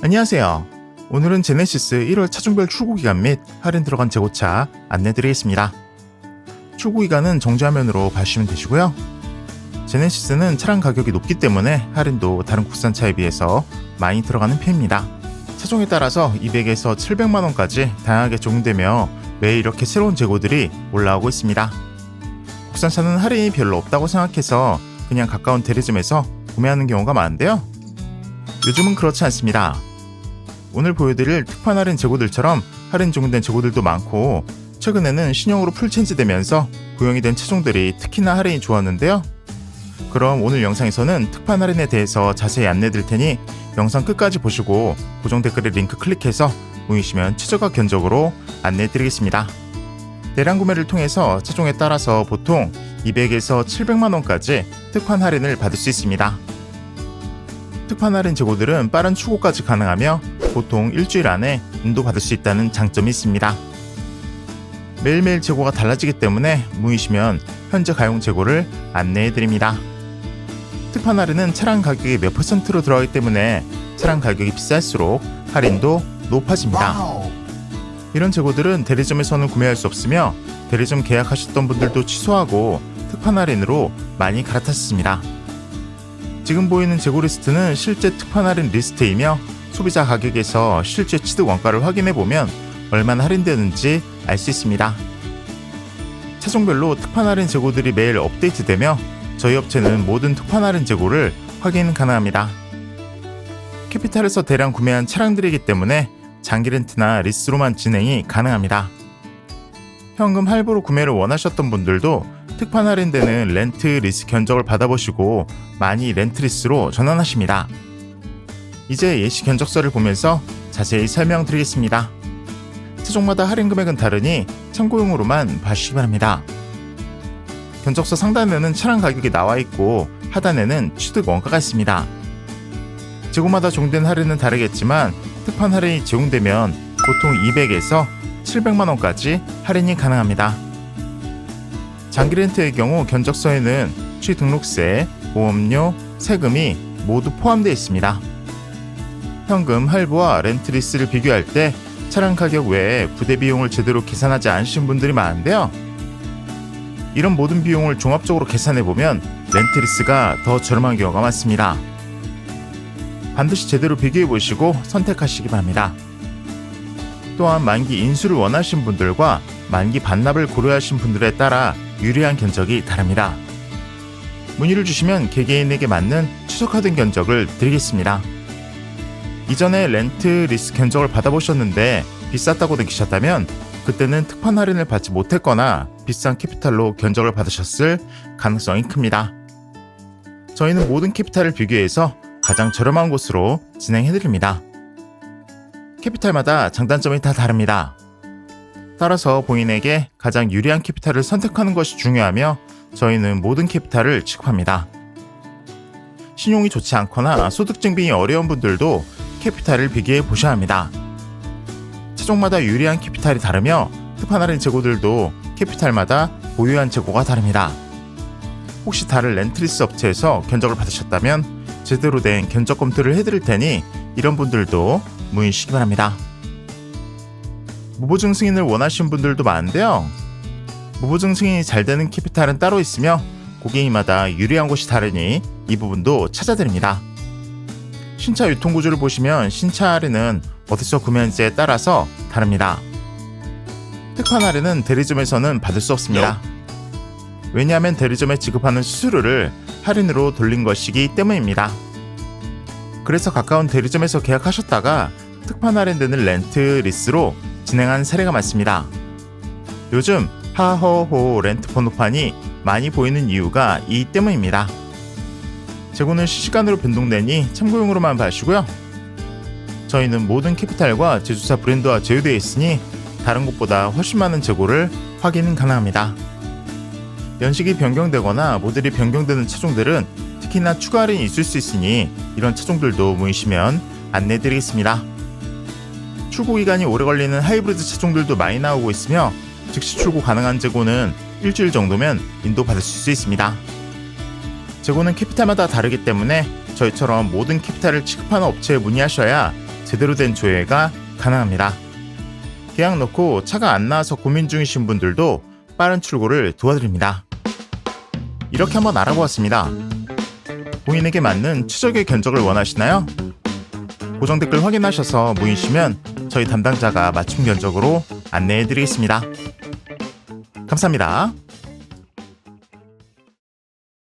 안녕하세요. 오늘은 제네시스 1월 차종별 출고 기간 및 할인 들어간 재고차 안내드리겠습니다. 출고 기간은 정지화면으로 봐주시면 되시고요. 제네시스는 차량 가격이 높기 때문에 할인도 다른 국산차에 비해서 많이 들어가는 편입니다. 차종에 따라서 200에서 700만 원까지 다양하게 적용되며 매일 이렇게 새로운 재고들이 올라오고 있습니다. 국산차는 할인이 별로 없다고 생각해서 그냥 가까운 대리점에서 구매하는 경우가 많은데요. 요즘은 그렇지 않습니다. 오늘 보여드릴 특판 할인 재고들처럼 할인 적용된 재고들도 많고 최근에는 신형으로 풀체인지 되면서 구형이 된 차종들이 특히나 할인이 좋았는데요. 그럼 오늘 영상에서는 특판 할인에 대해서 자세히 안내 드릴 테니 영상 끝까지 보시고 고정 댓글에 링크 클릭해서 보이시면 최저가 견적으로 안내해드리겠습니다. 대량 구매를 통해서 차종에 따라서 보통 200에서 700만 원까지 특판 할인을 받을 수 있습니다. 특판 할인 재고들은 빠른 출고까지 가능하며 보통 일주일 안에 인도받을 수 있다는 장점이 있습니다. 매일매일 재고가 달라지기 때문에 문의시면 현재 가용 재고를 안내해 드립니다. 특판 할인은 차량 가격이 몇 퍼센트로 들어가기 때문에 차량 가격이 비쌀수록 할인도 높아집니다. 이런 재고들은 대리점에서는 구매할 수 없으며 대리점 계약하셨던 분들도 취소하고 특판 할인으로 많이 갈아탔습니다. 지금 보이는 재고 리스트는 실제 특판 할인 리스트이며 소비자 가격에서 실제 취득 원가를 확인해 보면 얼마나 할인되는지 알 수 있습니다. 차종별로 특판 할인 재고들이 매일 업데이트되며 저희 업체는 모든 특판 할인 재고를 확인 가능합니다. 캐피탈에서 대량 구매한 차량들이기 때문에 장기 렌트나 리스로만 진행이 가능합니다. 현금 할부로 구매를 원하셨던 분들도 특판 할인되는 렌트 리스 견적을 받아보시고 많이 렌트 리스로 전환하십니다. 이제 예시 견적서를 보면서 자세히 설명드리겠습니다. 차종마다 할인 금액은 다르니 참고용으로만 봐주시기 바랍니다. 견적서 상단에는 차량 가격이 나와 있고 하단에는 취득 원가가 있습니다. 재고마다 종된 할인은 다르겠지만 특판 할인이 제공되면 보통 200에서 700만 원까지 할인이 가능합니다. 장기 렌트의 경우 견적서에는 취등록세, 보험료, 세금이 모두 포함되어 있습니다. 현금 할부와 렌트 리스를 비교할 때 차량 가격 외에 부대 비용을 제대로 계산하지 않으신 분들이 많은데요. 이런 모든 비용을 종합적으로 계산해 보면 렌트 리스가 더 저렴한 경우가 많습니다. 반드시 제대로 비교해 보시고 선택하시기 바랍니다. 또한 만기 인수를 원하신 분들과 만기 반납을 고려하신 분들에 따라 유리한 견적이 다릅니다. 문의를 주시면 개개인에게 맞는 추적화된 견적을 드리겠습니다. 이전에 렌트 리스 견적을 받아보셨는데 비쌌다고 느끼셨다면 그때는 특판 할인을 받지 못했거나 비싼 캐피탈로 견적을 받으셨을 가능성이 큽니다. 저희는 모든 캐피탈을 비교해서 가장 저렴한 곳으로 진행해드립니다. 캐피탈마다 장단점이 다 다릅니다. 따라서 본인에게 가장 유리한 캐피탈을 선택하는 것이 중요하며 저희는 모든 캐피탈을 취급합니다. 신용이 좋지 않거나 소득 증빙이 어려운 분들도 캐피탈을 비교해 보셔야 합니다. 차종마다 유리한 캐피탈이 다르며 특판 할인 재고들도 캐피탈마다 보유한 재고가 다릅니다. 혹시 다른 렌트리스 업체에서 견적을 받으셨다면 제대로 된 견적 검토를 해드릴 테니 이런 분들도 문의시기 바랍니다. 무보증 승인을 원하시는 분들도 많은데요. 무보증 승인이 잘 되는 캐피탈은 따로 있으며 고객님마다 유리한 곳이 다르니 이 부분도 찾아드립니다. 신차 유통 구조를 보시면 신차 할인은 어디서 구매한지에 따라서 다릅니다. 특판 할인은 대리점에서는 받을 수 없습니다. 왜냐하면 대리점에 지급하는 수수료를 할인으로 돌린 것이기 때문입니다. 그래서 가까운 대리점에서 계약하셨다가 특판 할인되는 렌트 리스로 진행한 사례가 많습니다. 요즘 하허호 렌트 번호판이 많이 보이는 이유가 이 때문입니다. 재고는 실시간으로 변동되니 참고용으로만 봐주시고요. 저희는 모든 캐피탈과 제조사 브랜드와 제휴되어 있으니 다른 곳보다 훨씬 많은 재고를 확인 가능합니다. 연식이 변경되거나 모델이 변경되는 차종들은 특히나 추가 할인이 있을 수 있으니 이런 차종들도 문의시면 안내드리겠습니다. 출고 기간이 오래 걸리는 하이브리드 차종들도 많이 나오고 있으며 즉시 출고 가능한 재고는 일주일 정도면 인도받을 수 있습니다. 재고는 캐피탈마다 다르기 때문에 저희처럼 모든 캐피탈을 취급하는 업체에 문의하셔야 제대로 된 조회가 가능합니다. 계약 넣고 차가 안 나와서 고민 중이신 분들도 빠른 출고를 도와드립니다. 이렇게 한번 알아보았습니다. 본인에게 맞는 추적의 견적을 원하시나요? 고정 댓글 확인하셔서 문의시면 저희 담당자가 맞춤 견적으로 안내해 드리겠습니다. 감사합니다.